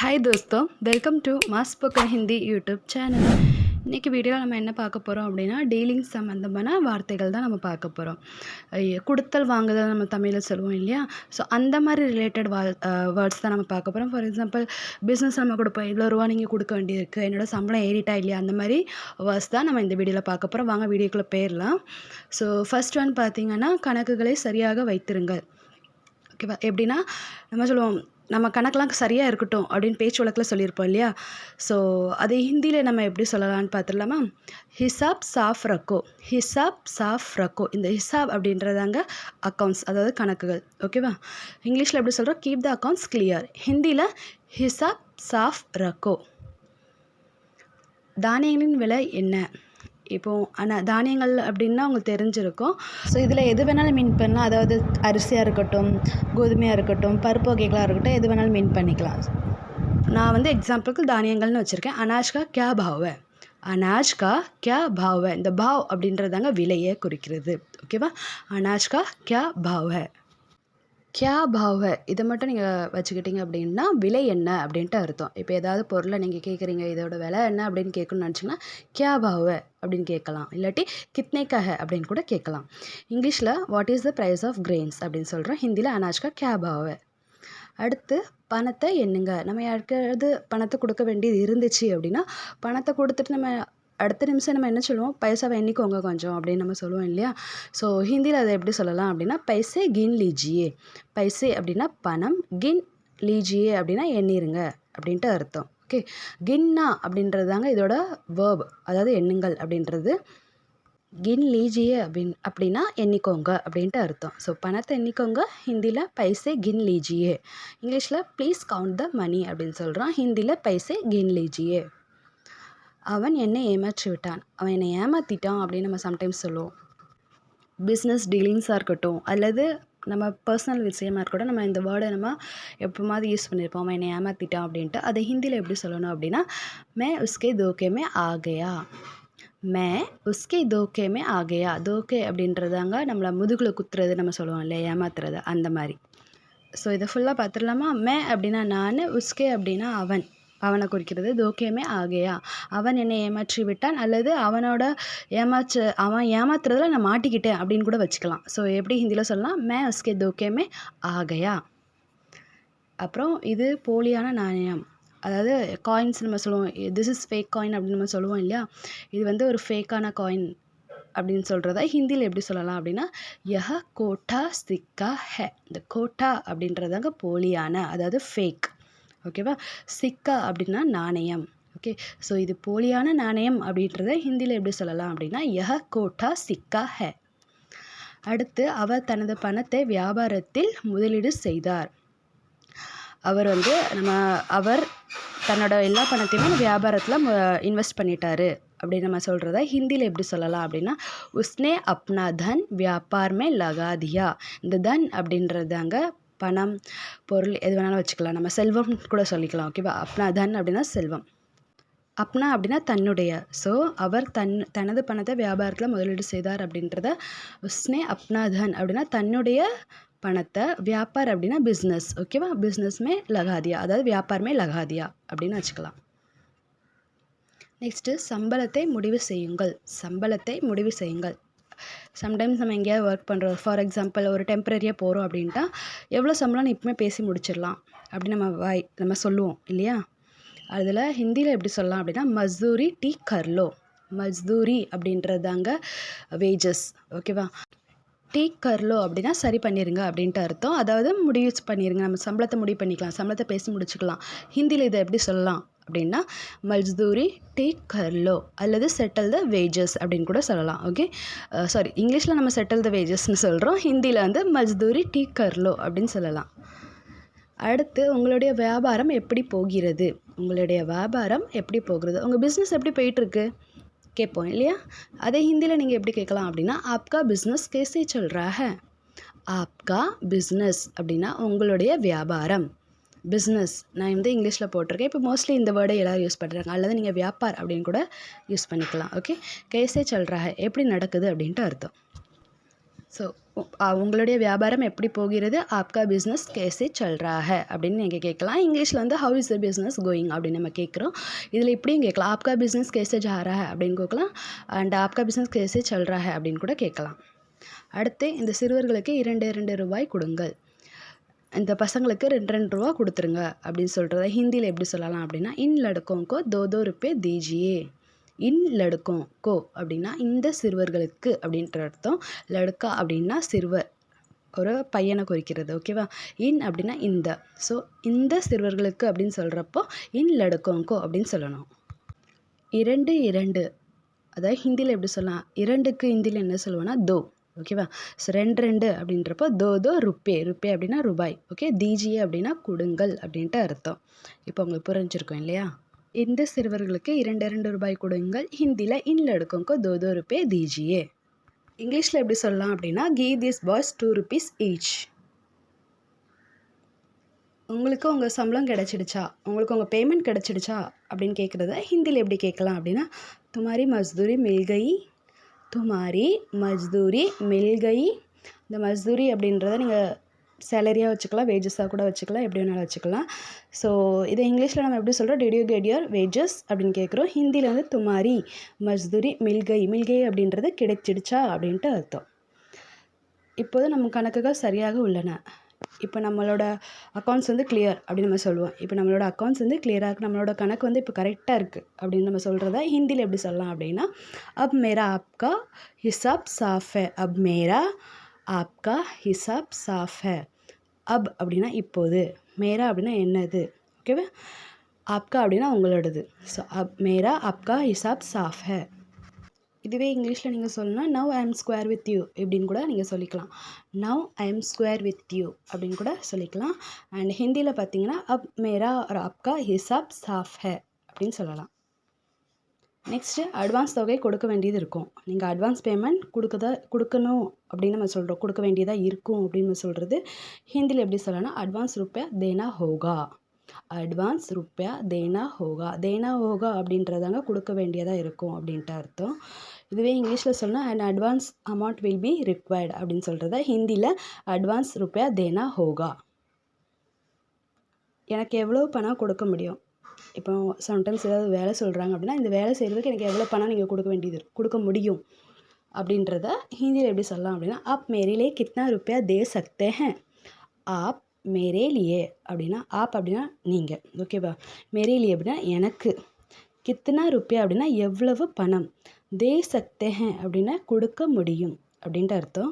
Hi தோஸ்தோ welcome to mass spoken Hindi YouTube channel இன்றைக்கி வீடியோவில் நம்ம என்ன பார்க்க போகிறோம் அப்படின்னா டீலிங் சம்மந்தமான வார்த்தைகள் தான் நம்ம பார்க்க போகிறோம் கொடுத்தல் வாங்குதல் நம்ம தமிழில் சொல்லுவோம் இல்லையா? ஸோ அந்த மாதிரி ரிலேட்டட் வா வேர்ட்ஸ் தான் நம்ம பார்க்க போகிறோம் ஃபார் எக்ஸாம்பிள் பிஸ்னஸ் நம்ம கொடுப்போம். இவ்வளோ ரூபா நீங்கள் கொடுக்க வேண்டியிருக்கு. என்னோடய சம்பளம் ஏறிட்டா இல்லையா? அந்த மாதிரி வேர்ட்ஸ் தான் நம்ம இந்த வீடியோவில் பார்க்க போகிறோம் வாங்க வீடியோக்குள்ளே போயிடலாம். ஸோ ஃபஸ்ட் ஒன் பார்த்தீங்கன்னா கணக்குகளை சரியாக வைத்திருங்கள். ஓகேவா எப்படின்னா நம்ம சொல்லுவோம் நம்ம கணக்கெலாம் சரியாக இருக்கட்டும் அப்படின்னு பேச்சு வழக்கில் சொல்லியிருப்போம் இல்லையா? ஸோ அது ஹிந்தியில் நம்ம எப்படி சொல்லலாம்னு பார்த்துடலாமா? ஹிசாப் சாஃப் ரக்கோ. ஹிசாப் சாஃப் ரக்கோ. இந்த ஹிசாப் அப்படின்றதாங்க அக்கௌண்ட்ஸ் அதாவது கணக்குகள். ஓகேவா இங்கிலீஷில் எப்படி சொல்கிறோம் கீப் த அக்கௌண்ட்ஸ் கிளியர் ஹிந்தியில் ஹிசாப் சாஃப் ரக்கோ. தானியங்களின் விலை என்ன? இப்போது ஆனால் தானியங்கள் அப்படின்னா உங்களுக்கு தெரிஞ்சிருக்கும். ஸோ இதில் எது வேணாலும் மீன் பண்ணலாம். அதாவது அரிசியாக இருக்கட்டும் கோதுமையாக இருக்கட்டும் பருப்பு வகைகளாக இருக்கட்டும் எது வேணாலும் மீன் பண்ணிக்கலாம். நான் வந்து எக்ஸாம்பிளுக்கு தானியங்கள்னு வச்சுருக்கேன். அனாஷ்கா கே பாவ அனாஷ்கா கே பாவ இந்த பாவ் அப்படின்றதாங்க விலையை குறிக்கிறது. ஓகேவா அனாஷ்கா கே பாவை கியா பாவ. இதை மட்டும் நீங்கள் வச்சுக்கிட்டிங்க அப்படின்னா விலை என்ன அப்படின்ட்டு அர்த்தம். இப்போ ஏதாவது பொருளை நீங்கள் கேட்குறீங்க இதோட விலை என்ன அப்படின்னு கேட்கணும்னு நினச்சிங்கன்னா கியா பாவ அப்படின்னு கேட்கலாம். இல்லாட்டி கித்னே கஹ அப்படின்னு கூட கேட்கலாம். இங்கிலீஷில் what is the price of grains அப்படின்னு சொல்கிறோம் ஹிந்தியில் அனாஜ்கா கியா பாவ. அடுத்து பணத்தை எண்ணுங்க. நம்ம யாருக்காவது பணத்தை கொடுக்க வேண்டியது இருந்துச்சு அப்படின்னா பணத்தை கொடுத்துட்டு நம்ம அடுத்த நிமிஷம் நம்ம என்ன சொல்லுவோம்? பைசாவை எண்ணிக்கோங்க கொஞ்சம் அப்படின்னு நம்ம சொல்லுவோம் இல்லையா? ஸோ ஹிந்தியில் அதை எப்படி சொல்லலாம் அப்படின்னா பைசே கின் லீஜியே. பைசே அப்படின்னா பணம் கின் லீஜியே அப்படின்னா எண்ணிருங்க அப்படின்ட்டு அர்த்தம். ஓகே கின்னா அப்படின்றது தாங்க இதோட வேர்ப் அதாவது எண்ணுங்கள் அப்படின்றது. கின் லீஜியே அப்படின் அப்படின்னா எண்ணிக்கோங்க அப்படின்ட்டு அர்த்தம். ஸோ பணத்தை எண்ணிக்கோங்க ஹிந்தியில் பைசே கின் லீஜியே. இங்கிலீஷில் ப்ளீஸ் கவுண்ட் த மணி அப்படின்னு சொல்கிறான் ஹிந்தியில் பைசே கின் லீஜியே. அவன் என்னை ஏமாற்றி விட்டான். அவன் என்னை ஏமாற்றிட்டான் அப்படின்னு நம்ம சம்டைம்ஸ் சொல்லுவோம். பிஸ்னஸ் டீலிங்ஸாக இருக்கட்டும் அல்லது நம்ம பர்சனல் விஷயமா இருக்கட்டும் நம்ம இந்த வேர்டை நம்ம எப்போமாவது யூஸ் பண்ணியிருப்போம் அவன் என்னை ஏமாற்றிட்டான் அப்படின்ட்டு. அதை ஹிந்தியில் எப்படி சொல்லணும் அப்படின்னா மே உஸ்கே தோக்கேமே ஆகையா? மே உஸ்கே தோக்கேமே ஆகையா? தோக்கே அப்படின்றதாங்க நம்மளை முதுகில் குத்துறது நம்ம சொல்லுவோம் இல்லையா? ஏமாத்துறது அந்த மாதிரி. ஸோ இதை ஃபுல்லாக பார்த்துடலாமா? மே அப்படின்னா நான் உஸ்கே அப்படின்னா அவன். அவனை குறிக்கிறது. தோக்கியமே ஆகையா? அவன் என்னை ஏமாற்றி விட்டான் அல்லது அவனோட ஏமாற்று அவன் ஏமாத்துறதுல நான் மாட்டிக்கிட்டேன் அப்படின்னு கூட வச்சுக்கலாம். ஸோ எப்படி ஹிந்தியில் சொல்லலாம்? மே உஸ்கே தோக்கியமே ஆகையா? அப்புறம் இது போலியான நாணயம். அதாவது காயின்ஸ் நம்ம சொல்லுவோம். திஸ் இஸ் ஃபேக் காயின் அப்படின்னு நம்ம சொல்லுவோம் இல்லையா? இது வந்து ஒரு ஃபேக்கான காயின் அப்படின்னு சொல்கிறத ஹிந்தியில் எப்படி சொல்லலாம் அப்படின்னா யஹ கோட்டா சிக்கா ஹே. இந்த கோட்டா அப்படின்றதாங்க போலியான அதாவது ஃபேக் ஓகேவா? சிக்கா அப்படின்னா நாணயம். ஓகே? ஸோ இது போலியான நாணயம் அப்படின்றத ஹிந்தியில் எப்படி சொல்லலாம் அப்படின்னா யஹ கோட்டா சிக்கா ஹே. அடுத்து அவர் தனது பணத்தை வியாபாரத்தில் முதலீடு செய்தார். அவர் வந்து நம்ம அவர் தன்னோட எல்லா பணத்தையுமே வியாபாரத்தில் இன்வெஸ்ட் பண்ணிட்டாரு அப்படின்னு நம்ம சொல்கிறத ஹிந்தியில் எப்படி சொல்லலாம் அப்படின்னா உஸ்னே அப்னா தன் வியாபாரமே லகாதியா. இந்த தன் அப்படின்றதாங்க பணம் பொருள் எது வேணாலும் வச்சுக்கலாம். நம்ம செல்வம் கூட சொல்லிக்கலாம் ஓகேவா அப்னா தன் அப்படின்னா செல்வம். அப்னா அப்படின்னா தன்னுடைய. ஸோ அவர் தன் தனது பணத்தை வியாபாரத்தில் முதலீடு செய்தார் அப்படின்றத உஸ்னே அப்னா தன் அப்படின்னா தன்னுடைய பணத்தை வியாபார் அப்படின்னா பிஸ்னஸ் ஓகேவா பிஸ்னஸ்மே லகாதியா அதாவது வியாபாரமே லகாதியா அப்படின்னு வச்சுக்கலாம். நெக்ஸ்ட்டு சம்பளத்தை முடிவு செய்யுங்கள். சம்பளத்தை முடிவு செய்யுங்கள். சம்டைம்ஸ் நம்ம எங்கேயாவது ஒர்க் பண்ணுறோம் ஃபார் எக்ஸாம்பிள் ஒரு டெம்பரரியாக போகிறோம் அப்படின்ட்டா எவ்வளோ சம்பளம்னு இப்பவுமே பேசி முடிச்சிடலாம். அப்படின்னு நம்ம வாய் நம்ம சொல்லுவோம் இல்லையா? அதில் ஹிந்தியில் எப்படி சொல்லலாம் அப்படின்னா மஸ்தூரி டீ கர்லோ. மஸ்தூரி அப்படின்றதாங்க வேஜஸ் ஓகேவா டீ கர்லோ அப்படின்னா சரி பண்ணிடுங்க அப்படின்ட்டு அர்த்தம். அதாவது முடிவு பண்ணிடுங்க நம்ம சம்பளத்தை முடிவு பண்ணிக்கலாம். சம்பளத்தை பேசி முடிச்சுக்கலாம். ஹிந்தியில் இதை எப்படி சொல்லலாம்? அப்படின்னா மஜ்தூரி டீ கர்லோ அல்லது செட்டில் த வேஜஸ் அப்படின்னு கூட சொல்லலாம். ஓகே சாரி uh, இங்கிலீஷில் நம்ம செட்டில் த வேஜஸ்னு சொல்கிறோம் ஹிந்தியில் வந்து மஜ்தூரி டீ கர்லோ அப்படின்னு சொல்லலாம். அடுத்து உங்களுடைய வியாபாரம் எப்படி போகிறது? உங்களுடைய வியாபாரம் எப்படி போகிறது? உங்கள் பிஸ்னஸ் எப்படி போயிட்டுருக்கு? கேட்போம் இல்லையா? அதே ஹிந்தியில் நீங்கள் எப்படி கேட்கலாம் அப்படின்னா ஆப்கா பிஸ்னஸ் கேசே சொல்கிறாக ஆப்கா பிஸ்னஸ் அப்படின்னா உங்களுடைய வியாபாரம். பிஸ்னஸ் நான் வந்து இங்கிலீஷில் போட்டிருக்கேன். இப்போ மோஸ்ட்லி இந்த வேர்டை எல்லோரும் யூஸ் பண்ணுறாங்க அல்லது நீங்கள் வியாபார் அப்படின்னு கூட யூஸ் பண்ணிக்கலாம். ஓகே கேசே சொல்கிறா எப்படி நடக்குது? அப்படின்ட்டு அர்த்தம். ஸோ உங்களுடைய வியாபாரம் எப்படி போகிறது? ஆப்கா பிஸ்னஸ் கேசே சொல்கிறாக அப்படின்னு நீங்கள் கேட்கலாம். இங்கிலீஷில் வந்து how is the business going அப்படின்னு நம்ம கேட்குறோம். இதில் இப்படியும் கேட்கலாம். ஆப்கா பிஸ்னஸ் கேசே ஜா அப்படின்னு கேட்கலாம். அண்ட் ஆப்கா பிஸ்னஸ் கேசே சொல்கிறாக அப்படின்னு கூட கேட்கலாம். அடுத்து இந்த சிறுவர்களுக்கு இரண்டு இரண்டு ரூபாய் கொடுங்கள். இந்த பசங்களுக்கு ரெண்டு ரெண்டு ரூபா கொடுத்துருங்க அப்படின்னு சொல்கிறத ஹிந்தியில் எப்படி சொல்லலாம் அப்படின்னா இன் லடுக்கோங்கோ தோ தோ ருப்பே தீஜியே. இன் லடுக்கோம் கோ அப்படின்னா இந்த சிறுவர்களுக்கு அப்படின்ற அர்த்தம். லடுக்கா அப்படின்னா சிறுவர். ஒரு பையனை குறிக்கிறது ஓகேவா? இன் அப்படின்னா இந்த. ஸோ இந்த சிறுவர்களுக்கு அப்படின்னு சொல்கிறப்போ இன் லடுக்கோங்கோ அப்படின்னு சொல்லணும். இரண்டு இரண்டு. அதாவது ஹிந்தியில் எப்படி சொல்லலாம்? இரண்டுக்கு ஹிந்தியில் என்ன சொல்லுவோன்னா தோ ஓகேவா? ஸோ ரெண்டு ரெண்டு அப்படின்றப்போ தோ தோ ருப்பே. ருப்பே அப்படின்னா ரூபாய். ஓகே? தீஜியே அப்படின்னா கொடுங்கள் அப்படின்ட்டு அர்த்தம். இப்போ உங்களுக்கு புரிஞ்சிருக்கும் இல்லையா? இந்த சிறுவர்களுக்கு இரண்டு இரண்டு ரூபாய் கொடுங்கள் ஹிந்தியில் இன்னில் எடுக்கோங்கோ தோ தோ ருப்பே தீஜியே. இங்கிலீஷில் எப்படி சொல்லலாம் அப்படின்னா give this boys two rupees each உங்களுக்கு உங்கள் சம்பளம் கிடச்சிடுச்சா? உங்களுக்கு உங்கள் பேமெண்ட் கிடச்சிடுச்சா? அப்படின்னு கேட்குறத ஹிந்தியில் எப்படி கேட்கலாம் அப்படின்னா துமாரி மஸ்தூரி மில்கை துமாரி மஸ்தூரி மில்கை. இந்த மஸ்தூரி அப்படின்றத நீங்கள் சேலரியாக வச்சுக்கலாம் வேஜஸாக கூட வச்சுக்கலாம் எப்படி வேணாலும் வச்சுக்கலாம். ஸோ இதை இங்கிலீஷில் நம்ம எப்படி சொல்கிறோம் டிட் யூ வேஜஸ் அப்படின்னு கேட்குறோம் ஹிந்தியில் வந்து துமாரி மஸ்தூரி மில்கை. மில்கை அப்படின்றது கிடைச்சிடுச்சா அப்படின்ட்டு அர்த்தம். இப்போது நம்ம கணக்குகள் சரியாக உள்ளன. இப்போ நம்மளோட அக்கௌண்ட்ஸ் வந்து கிளியர் அப்படின்னு நம்ம சொல்லுவோம். இப்போ நம்மளோட அக்கௌண்ட்ஸ் வந்து கிளியராக இருக்குது நம்மளோட கணக்கு வந்து இப்போ கரெக்டாக இருக்குது அப்படின்னு நம்ம சொல்கிறத ஹிந்தியில் எப்படி சொல்லலாம் அப்படின்னா அப் மேரா ஆப்கா ஹிசாப் சாஃப். ஹை அப் மேரா ஆப்கா ஹிசாப் சாஃப். ஹை அப் அப்படின்னா இப்போது. மேரா அப்படின்னா என்னது? ஓகேவா? ஆப்கா அப்படின்னா உங்களோடது. ஸோ அப் மேரா ஆப்கா ஹிசாப் சாஃப். ஹை இதுவே இங்கிலீஷில் நீங்கள் சொல்லணும்னா now I am square with you இப்படின்னு கூட நீங்கள் சொல்லிக்கலாம். Now I am square with you அப்படின்னு கூட சொல்லிக்கலாம். அண்ட் ஹிந்தியில் பார்த்தீங்கன்னா அப் மேரா ஒரு அப்கா ஹிசாப் சாஃப் ஹே அப்படின்னு சொல்லலாம். நெக்ஸ்ட்டு அட்வான்ஸ் தொகை கொடுக்க வேண்டியது இருக்கும். நீங்கள் அட்வான்ஸ் பேமெண்ட் கொடுக்கதா கொடுக்கணும் அப்படின்னு நம்ம சொல்கிறோம் கொடுக்க வேண்டியதாக இருக்கும் அப்படின்னு நம்ம சொல்கிறது ஹிந்தியில் எப்படி சொல்லலாம்னா அட்வான்ஸ் ருப்பியா தேனா ஹோகா அட்வான்ஸ் ருப்பியா தேனா ஹோகா தேனா ஹோகா அப்படின்றதாங்க கொடுக்க வேண்டியதாக இருக்கும் அப்படின்ட்டு அர்த்தம். இதுவே இங்கிலீஷில் சொன்னால் and advance amount will be required அப்படின்னு சொல்கிறத ஹிந்தியில் அட்வான்ஸ் ருப்பியா தேனா ஹோகா எனக்கு எவ்வளோ பணம் கொடுக்க முடியும்? இப்போ சம்டைம்ஸ் ஏதாவது வேலை சொல்கிறாங்க அப்படின்னா இந்த வேலை செய்கிறதுக்கு எனக்கு எவ்வளோ பணம் நீங்கள் கொடுக்க வேண்டியது கொடுக்க முடியும்? அப்படின்றத ஹிந்தியில் எப்படி சொல்லலாம் அப்படின்னா ஆப் மேரிலே கித்னா ருப்பியா தே சக்தே ஹேன் ஆப் மேரேலியே அப்படின்னா ஆப் அப்படின்னா நீங்கள் ஓகேவா மேரேலியே அப்படின்னா எனக்கு. கித்தனா ருப்பியா அப்படின்னா எவ்வளவு பணம்? தே சக்தே ஹேன் அப்படின்னா கொடுக்க முடியும் அப்படின்ட்டு அர்த்தம்.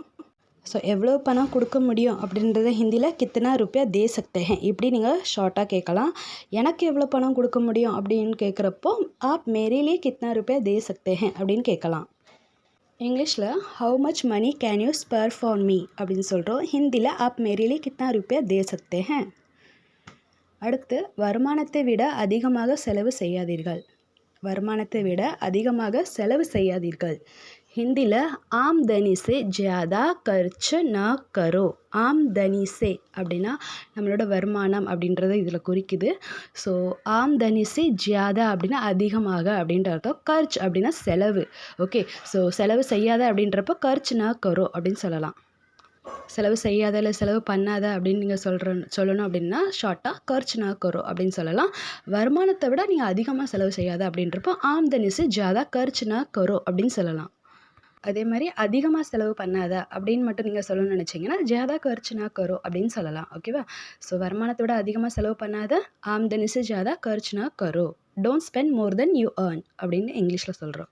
ஸோ எவ்வளோ பணம் கொடுக்க முடியும் அப்படின்றத ஹிந்தியில் கித்தனா ருப்பியா தே சக்தே இப்படி நீங்கள் ஷார்ட்டாக கேட்கலாம். எனக்கு எவ்வளோ பணம் கொடுக்க முடியும் அப்படின்னு கேட்குறப்போ ஆப் மேரிலேயே கித்தனா ருப்பியா தே சக்தே அப்படின்னு கேட்கலாம். இங்கிலீஷில் how much money can you spare for me அப்படின்னு சொல்கிறோம் ஹிந்தியில் ஆப் மேரிலே கித்தனா ருப்பியா தே சக்தே அடுத்து வருமானத்தை விட அதிகமாக செலவு செய்யாதீர்கள். வருமானத்தை விட அதிகமாக செலவு செய்யாதீர்கள். ஹிந்தியில் ஆம்தனி சே ஜியாதா கர்ச்சு ந கரோ ஆம்தனி சே அப்படின்னா நம்மளோட வருமானம் அப்படின்றத இதில் குறிக்குது. ஸோ ஆம்தனி சே ஜியாதா அப்படின்னா அதிகமாக அப்படின்ற அர்த்தம். கர்ச் அப்படின்னா செலவு. ஓகே ஸோ செலவு செய்யாத அப்படின்றப்போ கர்ச் ந கரோ அப்படின்னு சொல்லலாம். செலவு செய்யாத இல்லை செலவு பண்ணாத அப்படின்னு நீங்கள் சொல்கிற சொல்லணும் அப்படின்னா ஷார்ட்டாக கர்ச்னா கரோ அப்படின்னு சொல்லலாம். வருமானத்தை விட நீங்கள் அதிகமாக செலவு செய்யாத அப்படின்றப்போ ஆம்தனிசு ஜாதா கர்ச்னா கரோ அப்படின்னு சொல்லலாம். அதே மாதிரி அதிகமாக செலவு பண்ணாத அப்படின்னு மட்டும் நீங்கள் சொல்லணும்னு நினச்சிங்கன்னா ஜாதா கர்ச்னா கரோ அப்படின்னு சொல்லலாம். ஓகேவா ஸோ வருமானத்தை விட அதிகமாக செலவு பண்ணாத ஆம்தனிசு ஜாதா கர்ச்னா கரோ don't spend more than you earn அப்படின்னு இங்கிலீஷில் சொல்கிறோம்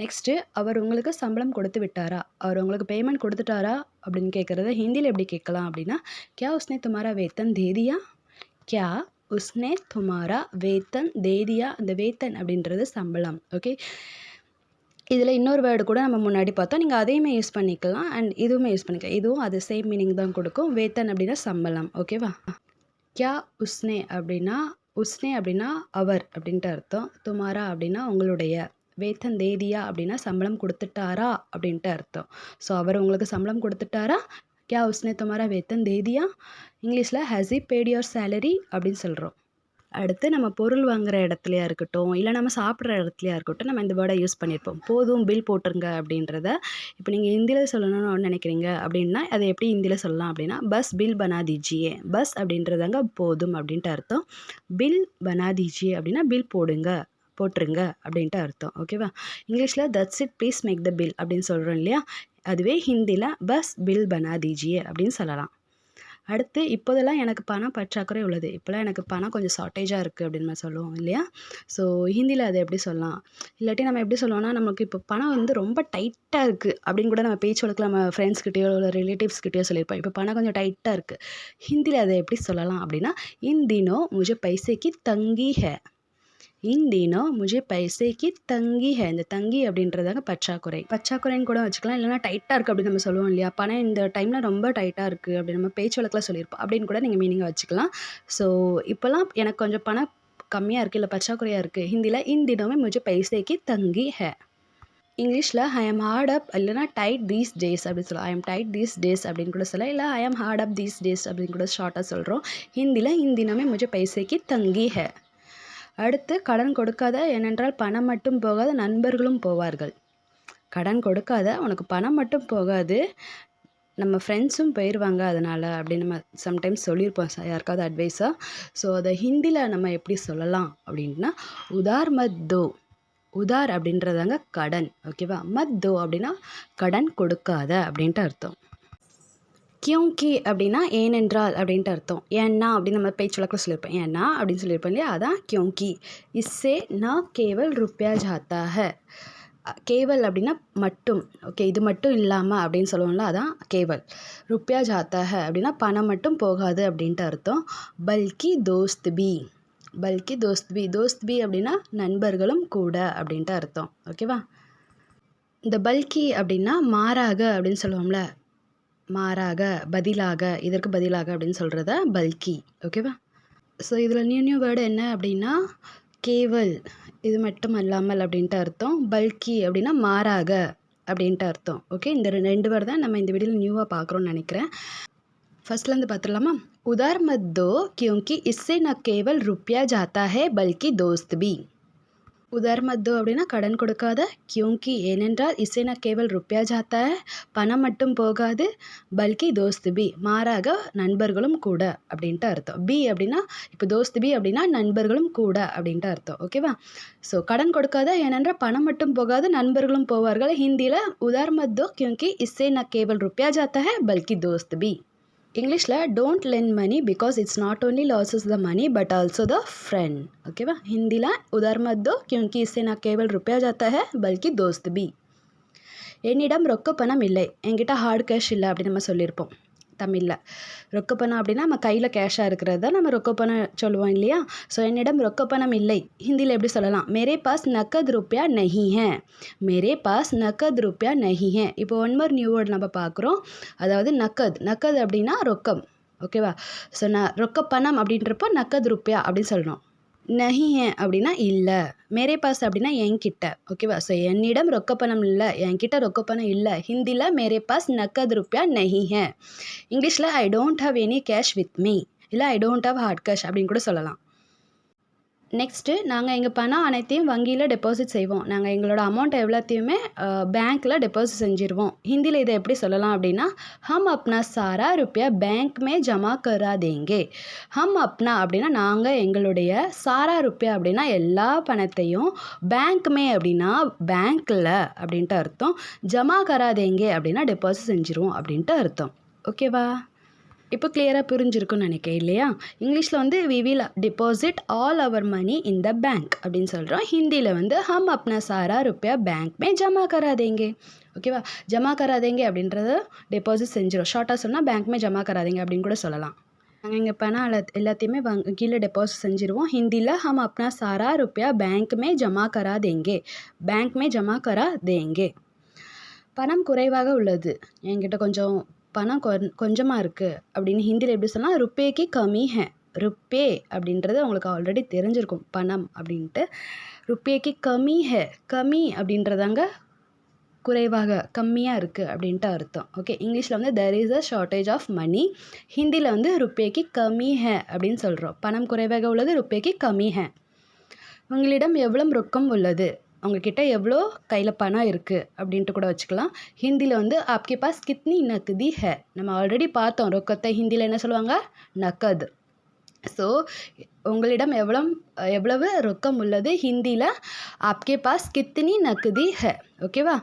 நெக்ஸ்ட்டு அவர் உங்களுக்கு சம்பளம் கொடுத்து விட்டாரா? அவர் உங்களுக்கு பேமெண்ட் கொடுத்துட்டாரா? அப்படின்னு கேட்குறத ஹிந்தியில் எப்படி கேட்கலாம் அப்படின்னா கியா உஸ்னே துமாரா வேத்தன் தேதியா? கியா உஸ்னே துமாரா வேத்தன் தேதியா? அந்த வேத்தன் அப்படின்றது சம்பளம். ஓகே இதில் இன்னொரு வேர்டு கூட நம்ம முன்னாடி பார்த்தோம். நீங்கள் அதையுமே யூஸ் பண்ணிக்கலாம். அண்ட் இதுவுமே யூஸ் பண்ணிக்கலாம். இதுவும் அது சேம் மீனிங் தான் கொடுக்கும். வேத்தன் அப்படின்னா சம்பளம். ஓகேவா கியா உஸ்னே அப்படின்னா உஸ்னே அப்படின்னா அவர் அப்படின்ட்டு அர்த்தம். துமாரா அப்படின்னா உங்களுடைய வேத்தன் தேதியா அப்படின்னா சம்பளம் கொடுத்துட்டாரா அப்படின்ட்டு அர்த்தம். ஸோ அவர் உங்களுக்கு சம்பளம் கொடுத்துட்டாரா? கே உஸ்னே துமாரா வேத்தன் தேதியா? இங்கிலீஷில் has he paid your salary அப்படின்னு சொல்கிறோம் அடுத்து நம்ம பொருள் வாங்குகிற இடத்துலையா இருக்கட்டும் இல்லை நம்ம சாப்பிட்ற இடத்துலயா இருக்கட்டும் நம்ம இந்த வேர்டை யூஸ் பண்ணியிருப்போம். போதும் பில் போட்டுருங்க அப்படின்றத இப்போ நீங்கள் ஹிந்தியில் சொல்லணும்னு நினைக்கிறீங்க அப்படின்னா அதை எப்படி ஹிந்தியில் சொல்லலாம் அப்படின்னா பஸ் பில் பனாதிஜியே பஸ் அப்படின்றதாங்க போதும் அப்படின்ட்டு அர்த்தம். பில் பனாதிஜியே அப்படின்னா பில் போடுங்க. போட்டுருங்க அப்படின்ட்டு அர்த்தம் ஓகேவா இங்கிலீஷில் that's it please make the bill அப்படின்னு சொல்கிறோம் இல்லையா? அதுவே ஹிந்தியில் பஸ் பில் பனா தீஜியே அப்படின்னு சொல்லலாம். அடுத்து இப்போதெல்லாம் எனக்கு பணம் பற்றாக்குறை உள்ளது. இப்போலாம் எனக்கு பணம் கொஞ்சம் ஷார்ட்டேஜாக இருக்குது அப்படின்னு சொல்லுவோம் இல்லையா? ஸோ ஹிந்தியில் அதை எப்படி சொல்லலாம்? இல்லாட்டி நம்ம எப்படி சொல்லுவோம்னா நமக்கு இப்போ பணம் வந்து ரொம்ப டைட்டாக இருக்குது அப்படின்னு கூட நம்ம பேச்சு வழக்கில் நம்ம ஃப்ரெண்ட்ஸ்கிட்டயோ இல்லை ரிலேட்டிவ்ஸ்கிட்டயோ சொல்லியிருப்போம். இப்போ பணம் கொஞ்சம் டைட்டாக இருக்குது ஹிந்தியில் அதை எப்படி சொல்லலாம் அப்படின்னா இன் தினோ முஜ பைசைக்கு தங்கி ஹே इन தினம் मुझे பைசைக்கு தங்கி तंगी இந்த தங்கி அப்படின்றதாங்க பற்றாக்குறை. பற்றாக்குறைன்னு கூட வச்சுக்கலாம். இல்லைன்னா டைட்டாக இருக்குது அப்படின்னு நம்ம சொல்லுவோம் இல்லையா? பணம் இந்த டைமில் ரொம்ப டைட்டாக இருக்குது அப்படின்னு நம்ம பேச்சு வழக்கில் சொல்லியிருப்போம். அப்படின்னு கூட நீங்கள் மீனிங்காக வச்சுக்கலாம். ஸோ இப்போல்லாம் எனக்கு கொஞ்சம் பணம் கம்மியாக இருக்குது இல்லை பற்றாக்குறையாக இருக்குது ஹிந்தியில் இன் தினமே முஜே பைசைக்கு தங்கி ஹே. இங்கிலீஷில் ஐ எம் ஹார்ட் அப் இல்லைனா டைட் தீஸ் டேஸ் அப்படின்னு சொல்லலாம். I am tight these days அப்படின்னு கூட சொல்லலாம். இல்லை I am hard up these days அப்படின்னு கூட ஷார்ட்டாக சொல்கிறோம் ஹிந்தியில் இன் தினமே முஜே பைசைக்கு தங்கி ஹே. அடுத்து கடன் கொடுக்காத ஏனென்றால் பணம் மட்டும் போகாத நண்பர்களும் போவார்கள். கடன் கொடுக்காத உனக்கு பணம் மட்டும் போகாது நம்ம ஃப்ரெண்ட்ஸும் போயிடுவாங்க அதனால் அப்படின்னு நம்ம சம்டைம்ஸ் சொல்லியிருப்போம். யாருக்காவது அட்வைஸாக ஸோ அதை ஹிந்தியில் நம்ம எப்படி சொல்லலாம் அப்படின்னா உதார் மத் தோ. உதார் அப்படின்றதாங்க கடன் ஓகேவா மத் தோ அப்படின்னா கடன் கொடுக்காத அப்படின்ட்டு அர்த்தம். கியோங்கி அப்படின்னா ஏனென்றால் அப்படின்ட்டு அர்த்தம். ஏன்னா அப்படின்னு நம்ம பேச்சு வழக்கில் சொல்லியிருப்போம். ஏன்னா அப்படின்னு சொல்லியிருப்போம் இல்லையா? அதான் கியோங்கி இஸ்ஸே நான் கேவல் ருப்பியா ஜாத்தாக. கேவல் அப்படின்னா மட்டும். ஓகே இது மட்டும் இல்லாமல் அப்படின்னு சொல்லுவோம்ல அதான் கேவல். ருப்பியா ஜாத்தாக அப்படின்னா பணம் மட்டும் போகாது அப்படின்ட்டு அர்த்தம். பல்கி தோஸ்த் பி. பல்கி தோஸ்த் பி. தோஸ்த் பி அப்படின்னா நண்பர்களும் கூட அப்படின்ட்டு அர்த்தம். ஓகேவா? இந்த பல்கி அப்படின்னா மாறாக அப்படின்னு சொல்லுவோம்ல மாறாக பதிலாக இதற்கு பதிலாக அப்படின்னு சொல்கிறத பல்கி ஓகேவா ஸோ இதில் நியூ நியூ வேர்டு என்ன அப்படின்னா கேவல் இது மட்டும் அல்லாமல் அப்படின்ட்டு அர்த்தம் பல்கி அப்படின்னா மாறாக அப்படின்ட்டு அர்த்தம் ஓகே இந்த ரெ- ரெண்டு வேர்டு தான் நம்ம இந்த வீடியோவில் நியூவாக பார்க்குறோம்னு நினைக்கிறேன் ஃபர்ஸ்ட்லேருந்து பார்த்துடலாமா उधार मत दो क्योंकि इससे न केवल रुपया जाता है बल्कि दोस्त भी உதர்மத்து அப்படின்னா கடன் கொடுக்காத கியோங்கி ஏனென்றால் இசைனா கேவல் ருப்பியா ஜாத்தா பணம் மட்டும் போகாது பல்கி தோஸ்து பி மாறாக நண்பர்களும் கூட அப்படின்ட்டு அர்த்தம். பி அப்படின்னா இப்போ தோஸ்து பி அப்படின்னா நண்பர்களும் கூட அப்படின்ட்டு அர்த்தம். ஓகேவா ஸோ கடன் கொடுக்காத ஏனென்றால் பணம் மட்டும் போகாது நண்பர்களும் போவார்கள். ஹிந்தியில் உதார் மத் தோ கியோங்கி ந கேவல் ருப்பியா ஜாத்தா பல்கி தோஸ்த் பி. இங்கிலீஷில் don't lend money because it's not only loses the money but also the friend ஓகேவா ஹிந்தியில் உதார் மத் தோ क्योंकि इससे ना केवल रुपया जाता है बल्कि दोस्त भी என்னிடம் ரொக்க பணம் இல்லை என்கிட்ட ஹார்ட் கேஷ் இல்லை அப்படின்னு நம்ம சொல்லியிருப்போம் தமிழில். ரொக்க பணம் அப்படின்னா நம்ம கையில் கேஷாக இருக்கிறது தான் நம்ம ரொக்க பணம் சொல்லுவோம் இல்லையா? ஸோ என்னிடம் ரொக்க பணம் இல்லை. ஹிந்தியில் எப்படி சொல்லலாம்? மேரே பாஸ் நக்கத் ருப்பியா நஹி ஹே. மேரே பாஸ் நக்கத் ருப்பியா நஹி ஹே. இப்போ ஒன் மோர் நியூ வேர்டு நம்ம பார்க்குறோம். அதாவது நக்கத். நக்கத் அப்படின்னா ரொக்கம். ஓகேவா? ஸோ நான் ரொக்க பணம் அப்படின்றப்போ நக்கத் ருப்பியா அப்படின்னு சொல்லணும். நஹி அப்படின்னா இல்லை. மேரே பாஸ் அப்படின்னா என்கிட்ட. ஓகேவா ஸோ என்னிடம் ரொக்க பணம் இல்லை. என்கிட்ட ரொக்க பணம் இல்லை. ஹிந்தியில் மேரே பாஸ் நக்கது ருப்பியா நஹி ஹே இங்கிலீஷில் I don't have any cash with me இல்லை I don't have hard cash அப்படின்னு கூட சொல்லலாம். நெக்ஸ்ட்டு நாங்கள் எங்கள் பணம் அனைத்தையும் வங்கியில் டெபாசிட் செய்வோம். நாங்கள் எங்களோட அமௌண்ட் எவ்வளோத்தையுமே பேங்க்கில் டெபாசிட் செஞ்சுருவோம். ஹிந்தியில் இதை எப்படி சொல்லலாம் அப்படின்னா ஹம் அப்னா சாரா ருப்பியா பேங்க் மே ஜமா கரா தேங்கே. ஹம் அப்னா அப்படின்னா நாங்கள் எங்களுடைய சாரா ருப்பியா அப்படின்னா எல்லா பணத்தையும் பேங்க் மே அப்படின்னா பேங்க்கில் அப்படின்ட்டு அர்த்தம். ஜமா கரா தேங்கே அப்படின்னா டெபாசிட் செஞ்சிருவோம் அப்படின்ட்டு அர்த்தம். ஓகேவா இப்போ கிளியராக புரிஞ்சிருக்குன்னு நினைக்கிறேன் இல்லையா? இங்கிலீஷில் வந்து we will deposit all our money in the bank அப்படின்னு சொல்கிறோம் ஹிந்தியில் வந்து ஹம் அப்னா சாரா ருப்பியா பேங்க் மே ஜமா கராதேங்க ஓகேவா ஜமா கராதேங்க அப்படின்றத டெபாசிட் செஞ்சிடும் ஷார்ட்டாக சொன்னால் பேங்க் மே ஜமா கராதேங்க அப்படின்னு கூட சொல்லலாம். நாங்கள் இங்கே பணம் எல்லா எல்லாத்தையுமே வங்கியில் டெபாசிட் செஞ்சுருவோம். ஹிந்தியில் ஹம் அப்னா சாரா ருப்பியா பேங்க் மே ஜமா கரா தேங்கே பேங்க் மே ஜமா கரா தேங்கே பணம் குறைவாக உள்ளது. என்கிட்ட கொஞ்சம் பணம் கொ கொஞ்சமாக இருக்குது அப்படின்னு ஹிந்தியில் எப்படி சொல்லலாம் ருப்பேக்கு கம்மி ஹே ருப்பே அப்படின்றது உங்களுக்கு ஆல்ரெடி தெரிஞ்சிருக்கும் பணம் அப்படின்ட்டு. ருப்பேக்கு கம்மி ஹே கம்மி அப்படின்றதாங்க குறைவாக கம்மியாக இருக்குது அப்படின்ட்டு அர்த்தம். ஓகே இங்கிலீஷில் வந்து there is a shortage of money ஹிந்தியில் வந்து ருப்பேக்கு கம்மி ஹே அப்படின்னு சொல்கிறோம் பணம் குறைவாக உள்ளது ருப்பேக்கு கம்மி ஹே. உங்களிடம் எவ்வளவு ரொக்கம் உள்ளது? அவங்கக்கிட்ட எவ்வளோ கையில் பணம் இருக்குது அப்படின்ட்டு கூட வச்சுக்கலாம். ஹிந்தியில் வந்து ஆப்கே பாஸ் கித்னி நக்தி ஹே நம்ம ஆல்ரெடி பார்த்தோம். ரொக்கத்தை ஹிந்தியில் என்ன சொல்லுவாங்க? நக்கத். ஸோ உங்களிடம் எவ்வளோ எவ்வளவு ரொக்கம் உள்ளது? ஹிந்தியில் ஆப்கே பாஸ் கித்னி நக்குதி ஹே ஓகேவா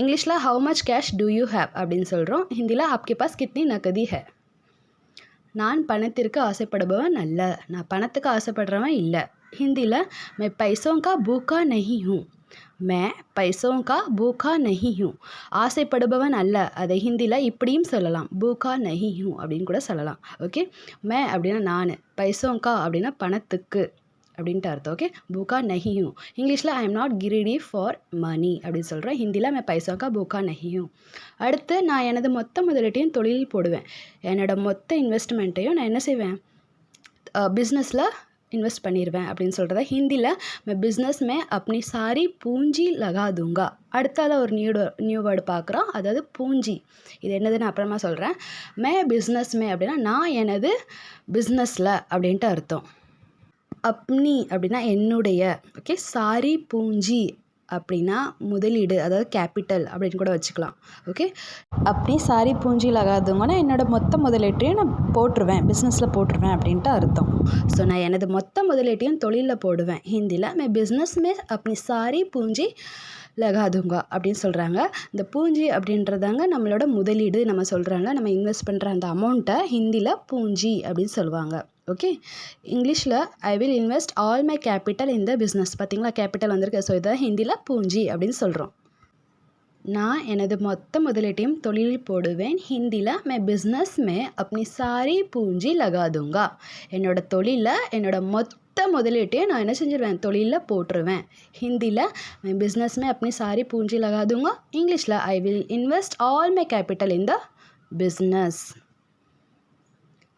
இங்கிலீஷில் how much cash do you have அப்படின்னு சொல்கிறோம் ஹிந்தியில் ஆப்கே பாஸ் கித்னி நக்குதி ஹே நான் பணத்திற்கு ஆசைப்படுபவன் அல்ல. நான் பணத்துக்கு ஆசைப்படுறவன் இல்லை. ஹிந்தியில் मैं पैसों का भूखा नहीं हूँ मैं पैसों का भूखா नहीं हूँ ஆசைப்படுபவன் அல்ல அதை ஹிந்தியில் இப்படியும் சொல்லலாம் பூக்கா நஹி ஹூ அப்படின்னு கூட சொல்லலாம் ஓகே மே அப்படின்னா நான் பைசோங்கா அப்படின்னா பணத்துக்கு அப்படின்ட்டு அர்த்தம் ஓகே பூக்கா நஹி ஹூ இங்கிலீஷில் I am not greedy for money அப்படின்னு சொல்கிறேன் ஹிந்தியில் மே பைசோங்கா பூக்கா நஹி ஹூ அடுத்து நான் எனது மொத்த முதலீட்டையும் தொழிலில் போடுவேன் என்னோட மொத்த இன்வெஸ்ட்மெண்ட்டையும் நான் என்ன செய்வேன் பிஸ்னஸில் இன்வெஸ்ட் பண்ணிடுவேன் அப்படின்னு சொல்கிறத ஹிந்தியில் மே பிஸ்னஸ் மே அப்னி சாரி பூஞ்சி லகாதுங்க தூங்கா. அடுத்தால ஒரு நியூ நியூ வேர்டு பார்க்குறோம் அதாவது பூஞ்சி. இது என்னதுன்னு அப்புறமா சொல்கிறேன் மே பிஸ்னஸ் மே அப்படின்னா நான் எனது பிஸ்னஸில் அப்படின்ட்டு அர்த்தம். அப்னி அப்படின்னா என்னுடைய. ஓகே? சாரி பூஞ்சி அப்படின்னா முதலீடு அதாவது கேபிட்டல் அப்படின்னு கூட வச்சுக்கலாம். ஓகே அப்படி சாரி பூஞ்சி லகாதுங்கன்னா என்னோடய மொத்த முதலீட்டையும் நான் போட்டுருவேன். பிஸ்னஸில் போட்டுருவேன் அப்படின்ட்டு அர்த்தம். ஸோ நான் எனது மொத்த முதலீட்டையும் தொழிலில் போடுவேன். ஹிந்தியில் மே பிஸ்னஸ் மே அப்படி சாரி பூஞ்சி லகாதுங்க அப்படின்னு சொல்கிறாங்க இந்த பூஞ்சி அப்படின்றதாங்க நம்மளோட முதலீடு நம்ம சொல்கிறாங்க நம்ம இன்வெஸ்ட் பண்ணுற அந்த அமௌண்ட்டை ஹிந்தியில் பூஞ்சி அப்படின்னு சொல்லுவாங்க. ஓகே இங்கிலீஷில் I will invest all my capital இந்த பிஸ்னஸ் பார்த்தீங்களா கேபிட்டல் வந்திருக்கு. ஸோ இதை ஹிந்தியில் பூஞ்சி அப்படின்னு சொல்கிறோம் நான் எனது மொத்த முதலீட்டையும் தொழிலில் போடுவேன். ஹிந்தியில் மே பிஸ்னஸ் மே அப்படி சாரி பூஞ்சி லகாதுங்கா. என்னோட தொழிலில் என்னோடய மொத்த முதலீட்டையும் நான் என்ன செஞ்சிருவேன்? தொழிலில் போட்டுருவேன். ஹிந்தியில் மே பிஸ்னஸ் மே அப்படி சாரி பூஞ்சி லகாதுங்கா. இங்கிலீஷில் I will invest all my capital in the business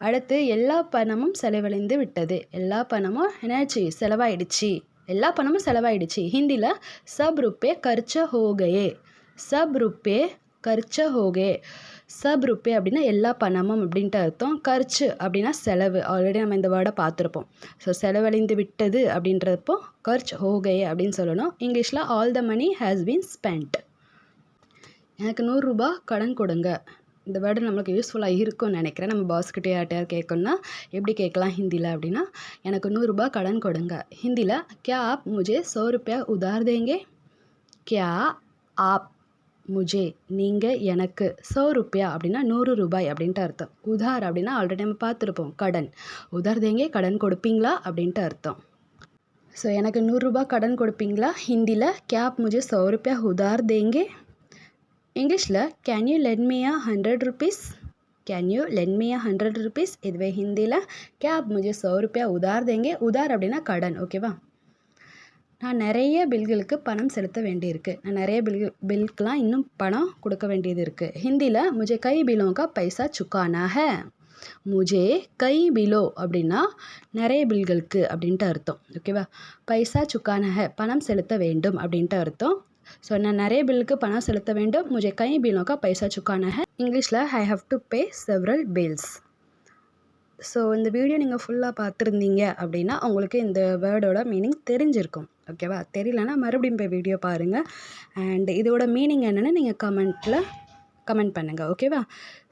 அடுத்து எல்லா பணமும் செலவழிந்து விட்டது. எல்லா பணமும் என்னாச்சு? செலவாயிடுச்சு. எல்லா பணமும் செலவாயிடுச்சு. ஹிந்தியில் சப் ருப்பே கர்ச்ச ஹோகையே. சப் ருப்பே கர்ச்ச ஹோகே. சப் ருப்பே அப்படின்னா எல்லா பணமும் அப்படின்ட்டு அர்த்தம். கர்ச்சு அப்படின்னா செலவு. ஆல்ரெடி நம்ம இந்த வேர்டை பார்த்துருப்போம். ஸோ செலவழிந்து விட்டது அப்படின்றப்போ கர்ச் ஹோகே அப்படின்னு சொல்லணும். இங்கிலீஷில் all the money has been spend எனக்கு நூறுரூபா கடன் கொடுங்க. இந்த வேர்டு நம்மளுக்கு யூஸ்ஃபுல்லாக இருக்கும்னு நினைக்கிறேன். நம்ம பாஸ் கிட்டே யார்ட்டையாவது கேட்கணும்னா எப்படி கேட்கலாம் ஹிந்தியில் அப்படின்னா எனக்கு நூறுரூபா கடன் கொடுங்க. ஹிந்தியில் கியா ஆப் முஜே சோ ருப்பியா உதார் தேங்கே? கியா ஆப் முஜே நீங்கள் எனக்கு சோ ருப்பியா அப்படின்னா நூறு ரூபாய் அப்படின்ட்டு அர்த்தம். உதார் அப்படின்னா ஆல்ரெடி நம்ம பார்த்துருப்போம் கடன். உதார் தேங்கே கடன் கொடுப்பீங்களா? அப்படின்ட்டு அர்த்தம். ஸோ எனக்கு நூறுரூபா கடன் கொடுப்பீங்களா? ஹிந்தியில் கேப் முஜே சோ ருப்பியா உதார் தேங்கே? இங்கிலீஷில் can you lend me hundred rupees can you lend me a hundred rupees இதுவே ஹிந்தியில் கேப் முஜே சோ ருப்பியா? உதார் தேங்க. உதார் அப்படின்னா கடன் ஓகேவா நான் நிறைய பில்களுக்கு பணம் செலுத்த வேண்டியிருக்கு. நான் நிறைய பில் பில்க்கெலாம் இன்னும் பணம் கொடுக்க வேண்டியது இருக்குது ஹிந்தியில் முஜே கை பிலோங்கா பைசா சுக்கானா ஹே? முஜே கை பிலோ அப்படின்னா நிறைய பில்களுக்கு அப்படின்ட்டு அர்த்தம் ஓகேவா பைசா சுக்கான ஹே? பணம் செலுத்த வேண்டும் அப்படின்ட்டு அர்த்தம். ஸோ நான் நிறைய बिल பணம் செலுத்த வேண்டும். मुझे கை बिलों का पैसा चुकाना இங்கிலீஷில் I have to pay several bills so இந்த வீடியோ நீங்கள் ஃபுல்லாக பார்த்துருந்தீங்க அப்படின்னா உங்களுக்கு இந்த வேர்டோட மீனிங் தெரிஞ்சிருக்கும். ஓகேவா தெரியலனா மறுபடியும் போய் வீடியோ பாருங்கள் அண்ட் இதோட மீனிங் என்னென்னு நீங்கள் கமெண்ட்டில் கமெண்ட் பண்ணுங்கள் ஓகேவா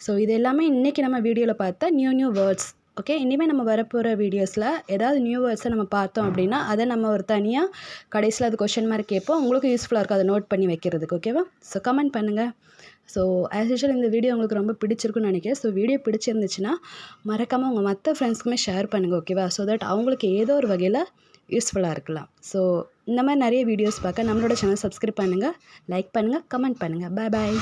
ஸோ இது எல்லாமே இன்றைக்கி நம்ம வீடியோவில் பார்த்தா நியூ நியூ வேர்ட்ஸ் ஓகே இனிமேல் நம்ம வரப்போகிற வீடியோஸில் ஏதாவது நியூ வேர்ட்ஸை நம்ம பார்த்தோம் அப்படின்னா அதை நம்ம ஒரு தனியாக கடைசியில் அது கொஷின் மாதிரி கேட்போம். உங்களுக்கு யூஸ்ஃபுல்லாக இருக்கும். அதை நோட் பண்ணி வைக்கிறதுக்கு ஓகேவா ஸோ கமெண்ட் பண்ணுங்கள் ஸோ ஆஸ் யூஷுவல் இந்த வீடியோ உங்களுக்கு ரொம்ப பிடிச்சிருக்குன்னு நினைக்கிறேன். ஸோ வீடியோ பிடிச்சிருந்துச்சுன்னா மறக்காமல் உங்கள் மற்ற ஃப்ரெண்ட்ஸ்க்குமே ஷேர் பண்ணுங்கள் ஓகேவா ஸோ தட் அவங்களுக்கு ஏதோ ஒரு வகையில் யூஸ்ஃபுல்லாக இருக்கலாம். ஸோ இந்த மாதிரி நிறைய வீடியோஸ் பார்க்க நம்மளோட சேனல் சப்ஸ்கிரைப் பண்ணுங்கள் லைக் பண்ணுங்கள் கமெண்ட் பண்ணுங்கள் பாய் பாய்